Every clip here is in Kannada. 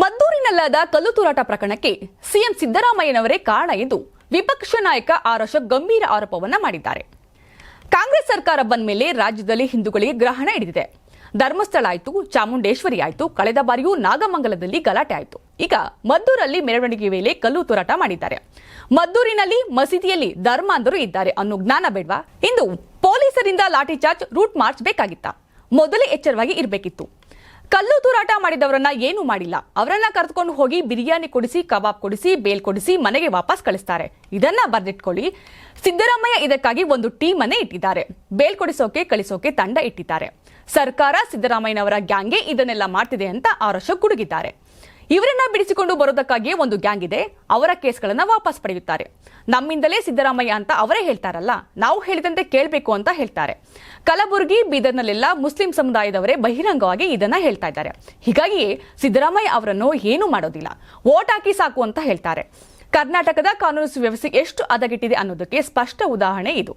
ಮದ್ದೂರಿನಲ್ಲಾದ ಕಲ್ಲು ತೂರಾಟ ಪ್ರಕರಣಕ್ಕೆ ಸಿಎಂ ಸಿದ್ದರಾಮಯ್ಯನವರೇ ಕಾರಣ ಎಂದು ವಿಪಕ್ಷ ನಾಯಕ ಆರ್ ಅಶೋಕ್ ಗಂಭೀರ ಆರೋಪವನ್ನ ಮಾಡಿದ್ದಾರೆ. ಕಾಂಗ್ರೆಸ್ ಸರ್ಕಾರ ಬಂದ ಮೇಲೆ ರಾಜ್ಯದಲ್ಲಿ ಹಿಂದೂಗಳಿಗೆ ಗ್ರಹಣ ಹಿಡಿದಿದೆ. ಧರ್ಮಸ್ಥಳ ಆಯಿತು, ಚಾಮುಂಡೇಶ್ವರಿ ಆಯ್ತು, ಕಳೆದ ಬಾರಿಯೂ ನಾಗಮಂಗಲದಲ್ಲಿ ಗಲಾಟೆ ಆಯ್ತು. ಈಗ ಮದ್ದೂರಲ್ಲಿ ಮೆರವಣಿಗೆ ವೇಳೆ ಕಲ್ಲು ತೂರಾಟ ಮಾಡಿದ್ದಾರೆ. ಮದ್ದೂರಿನಲ್ಲಿ ಮಸೀದಿಯಲ್ಲಿ ಧರ್ಮಾಂಧರು ಇದ್ದಾರೆ ಅನ್ನೋ ಜ್ಞಾನ ಬೇಡ್ವಾ? ಇಂದು ಪೊಲೀಸರಿಂದ ಲಾಠಿ ಚಾರ್ಜ್ ರೂಟ್ ಮಾರ್ಚ್ ಬೇಕಾಗಿತ್ತ? ಮೊದಲೇ ಎಚ್ಚರವಾಗಿ ಇರಬೇಕಿತ್ತು. ಕಲ್ಲು ತೂರಾಟ ಮಾಡಿದವರನ್ನ ಏನು ಮಾಡಿಲ್ಲ. ಅವರನ್ನ ಕರೆದುಕೊಂಡು ಹೋಗಿ ಬಿರಿಯಾನಿ ಕೊಡಿಸಿ, ಕಬಾಬ್ ಕೊಡಿಸಿ, ಬೇಲ್ ಕೊಡಿಸಿ ಮನೆಗೆ ವಾಪಸ್ ಕಳಿಸ್ತಾರೆ. ಇದನ್ನ ಬರೆದಿಟ್ಕೊಳ್ಳಿ. ಸಿದ್ದರಾಮಯ್ಯ ಇದಕ್ಕಾಗಿ ಒಂದು ಟೀಮ್ ಅನ್ನೇ ಇಟ್ಟಿದ್ದಾರೆ. ಬೇಲ್ ಕೊಡಿಸೋಕೆ, ಕಳಿಸೋಕೆ ತಂಡ ಇಟ್ಟಿದ್ದಾರೆ. ಸರ್ಕಾರ ಸಿದ್ದರಾಮಯ್ಯನವರ ಗ್ಯಾಂಗ್ಗೆ ಇದನ್ನೆಲ್ಲ ಮಾಡ್ತಿದೆ ಅಂತ ಆರೋಶ ಗುಡುಗಿದ್ದಾರೆ ಇವರನ್ನ ಬಿಡಿಸಿಕೊಂಡು ಬರೋದಕ್ಕಾಗಿಯೇ ಒಂದು ಗ್ಯಾಂಗ್ ಇದೆ. ಅವರ ಕೇಸ್ಗಳನ್ನ ವಾಪಸ್ ಪಡೆಯುತ್ತಾರೆ. ನಮ್ಮಿಂದಲೇ ಸಿದ್ದರಾಮಯ್ಯ ಅಂತ ಅವರೇ ಹೇಳ್ತಾರಲ್ಲ, ನಾವು ಹೇಳಿದಂತೆ ಕೇಳಬೇಕು ಅಂತ ಹೇಳ್ತಾರೆ. ಕಲಬುರಗಿ, ಬೀದರ್ನಲ್ಲೆಲ್ಲ ಮುಸ್ಲಿಂ ಸಮುದಾಯದವರೇ ಬಹಿರಂಗವಾಗಿ ಇದನ್ನ ಹೇಳ್ತಾ ಇದ್ದಾರೆ. ಹೀಗಾಗಿಯೇ ಸಿದ್ದರಾಮಯ್ಯ ಅವರನ್ನು ಏನು ಮಾಡೋದಿಲ್ಲ. ವೋಟ್ ಹಾಕಿ ಸಾಕು ಅಂತ ಹೇಳ್ತಾರೆ. ಕರ್ನಾಟಕದ ಕಾನೂನು ಸುವ್ಯವಸ್ಥೆ ಎಷ್ಟು ಹದಗೆಟ್ಟಿದೆ ಅನ್ನೋದಕ್ಕೆ ಸ್ಪಷ್ಟ ಉದಾಹರಣೆ ಇದು.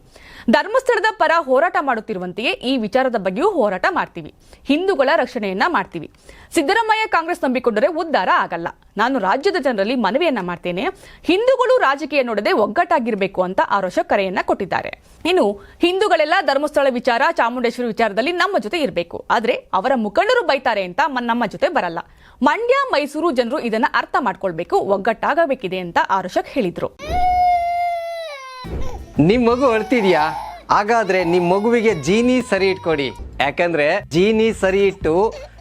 ಧರ್ಮಸ್ಥಳದ ಪರ ಹೋರಾಟ ಮಾಡುತ್ತಿರುವಂತೆಯೇ ಈ ವಿಚಾರದ ಬಗ್ಗೆಯೂ ಹೋರಾಟ ಮಾಡ್ತೀವಿ. ಹಿಂದೂಗಳ ರಕ್ಷಣೆಯನ್ನ ಮಾಡ್ತೀವಿ. ಸಿದ್ದರಾಮಯ್ಯ ಕಾಂಗ್ರೆಸ್ ನಂಬಿಕೊಂಡರೆ ಉದ್ಧಾರ ಆಗಲ್ಲ. ನಾನು ರಾಜ್ಯದ ಜನರಲ್ಲಿ ಮನವಿಯನ್ನ ಮಾಡ್ತೇನೆ. ಹಿಂದೂಗಳು ರಾಜಕೀಯ ನೋಡದೆ ಒಗ್ಗಟ್ಟಾಗಿರಬೇಕು ಅಂತ ಆರೋಶ ಕರೆಯನ್ನ ಕೊಟ್ಟಿದ್ದಾರೆ. ಇನ್ನು ಹಿಂದೂಗಳೆಲ್ಲ ಧರ್ಮಸ್ಥಳ ವಿಚಾರ, ಚಾಮುಂಡೇಶ್ವರಿ ವಿಚಾರದಲ್ಲಿ ನಮ್ಮ ಜೊತೆ ಇರಬೇಕು. ಆದ್ರೆ ಅವರ ಮುಖಂಡರು ಬೈತಾರೆ ಅಂತ ನಮ್ಮ ಜೊತೆ ಬರಲ್ಲ. ಮಂಡ್ಯ, ಮೈಸೂರು ಜನರು ಇದನ್ನ ಅರ್ಥ ಮಾಡ್ಕೊಳ್ಬೇಕು, ಒಗ್ಗಟ್ಟಾಗಬೇಕಿದೆ ಅಂತ ಆರೋಶಕ್ ಹೇಳಿದ್ರು. ನಿಮ್ ಮಗು ಅಳ್ತಿದ್ಯಾ? ಹಾಗಾದ್ರೆ ನಿಮ್ ಮಗುವಿಗೆ ಜೀನಿ ಸರಿ ಇಟ್ಕೊಡಿ. ಯಾಕಂದ್ರೆ ಜೀನಿ ಸರಿ ಇಟ್ಟು